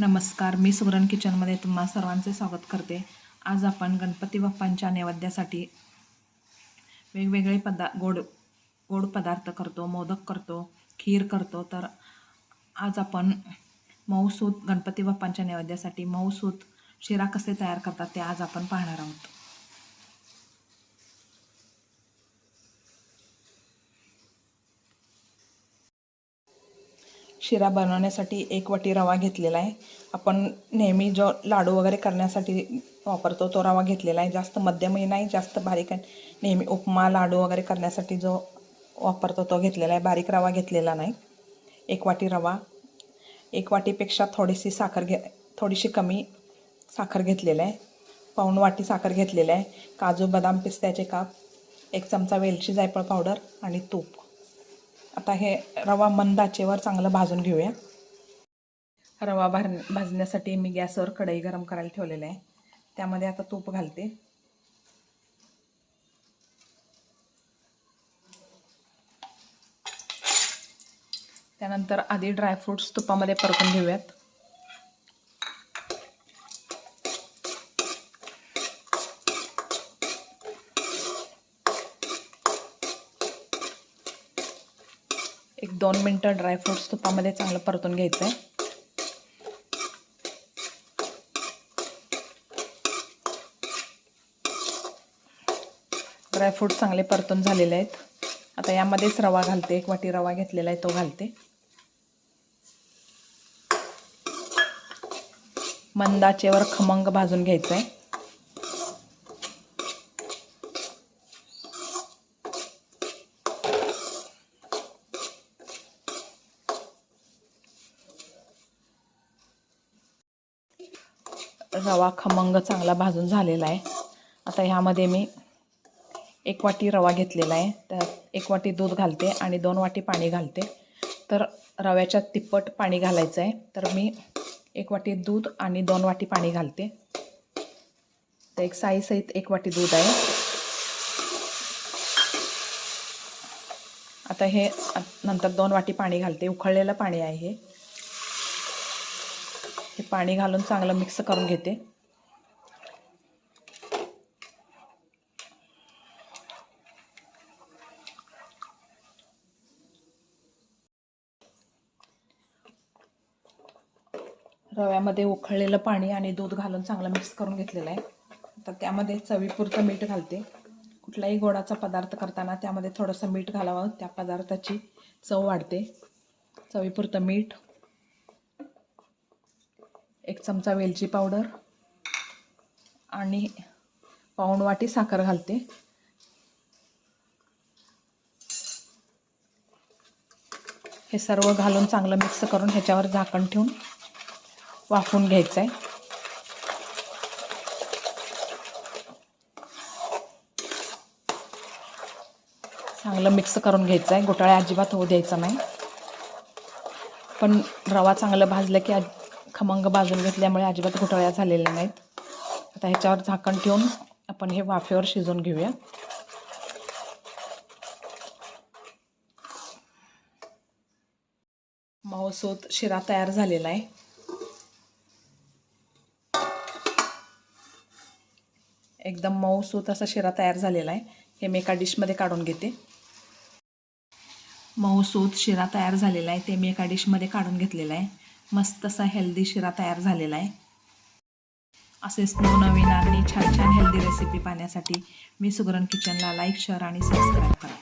नमस्कार मी सुगरण किचनमध्ये तुम्हा सर्वांचे स्वागत करते. आज आपण गणपती बाप्पांच्या नैवेद्यासाठी वेगवेगळे पदा गोड गोड पदार्थ करतो मोदक करतो खीर करतो. तर आज आपण मऊसूत गणपती बाप्पांच्या नैवेद्यासाठी मऊसूत शिरा कसे तयार करतात ते आज आपण पाहणार आहोत. शिरा बनवण्यासाठी एक वाटी रवा घेतलेला आहे. आपण नेहमी जो लाडू वगैरे करण्यासाठी वापरतो तो रवा घेतलेला आहे. जास्त मध्यमही नाही जास्त बारीक आहे. नेहमी उपमा लाडू वगैरे करण्यासाठी जो वापरतो तो घेतलेला आहे. बारीक रवा घेतलेला नाही. एक वाटी रवा. एक वाटीपेक्षा थोडीशी साखर घे थोडीशी कमी साखर घेतलेलं आहे. पाऊण वाटी साखर घेतलेलं आहे. काजू बदाम पिस्त्याचे काप एक चमचा वेलची जायफळ पावडर आणि तूप. आता हे रवा मंद आचेवर चांगलं भाजून घेऊया. रवा भार भाजण्यासाठी मी गॅसवर कढई गरम करायला ठेवलेलं आहे. त्यामध्ये आता तूप घालते. त्यानंतर आधी ड्रायफ्रूट्स तुपामध्ये परतून घेऊयात. एक दोन मिनटं ड्रायफ्रूट्स तुपामध्ये चांगलं परतून घ्यायचं आहे ड्रायफ्रूट चांगले परतून झालेले आहेत. आता यामध्येच रवा घालते. एक वाटी रवा घेतलेला आहे तो घालते. मंदाचेवर खमंग भाजून घ्यायचं आहे रवा खमंग चांगला भाजून झालेला आहे. आता ह्यामध्ये मी एक वाटी रवा घेतलेला आहे. त्यात एक वाटी दूध घालते आणि दोन वाटी पाणी घालते. तर रव्याच्या तिप्पट पाणी घालायचं आहे. तर मी एक वाटी दूध आणि दोन वाटी पाणी घालते. तर एक साईसहित एक वाटी दूध आहे. आता हे नंतर दोन वाटी पाणी घालते. उकळलेलं पाणी आहे हे. हे पाणी घालून चांगलं मिक्स करून घेते. रव्यामध्ये उकळलेलं पाणी आणि दूध घालून चांगलं मिक्स करून घेतलेलं आहे. तर त्यामध्ये चवीपुरतं मीठ घालते. कुठलाही गोडाचा पदार्थ करताना त्यामध्ये थोडंसं मीठ घालावं. त्या पदार्थाची चव वाढते. चवीपुरतं मीठ. एक चमचा वेलची पावडर आणि पाऊण वाटी साखर घालते. हे सर्व घालून चांगलं मिक्स करून ह्याच्यावर झाकण ठेवून वाफून घ्यायचं आहे चांगलं मिक्स करून घ्यायचं आहे गोटाळ्या अजिबात होऊ द्यायचा नाही. पण रवा चांगलं भाजलं की खमंग भाजून घेतल्यामुळे अजिबात घोटाळ्या झालेल्या नाहीत. आता ह्याच्यावर झाकण ठेवून आपण हे वाफेवर शिजवून घेऊया. मऊसूत शिरा तयार झालेला आहे. एकदम मऊसूत असा शिरा तयार झालेला आहे. हे मी एका डिशमध्ये काढून घेते. मऊसूत शिरा तयार झालेला आहे. ते मी एका डिशमध्ये काढून घेतलेला आहे. मस्त असा हेल्दी शिरा तयार झालेला आहे. असेच नवनवीन आणि छान छान हेल्दी रेसिपी पाहण्यासाठी मी सुगरण किचनला लाईक शेअर आणि सबस्क्राईब करा.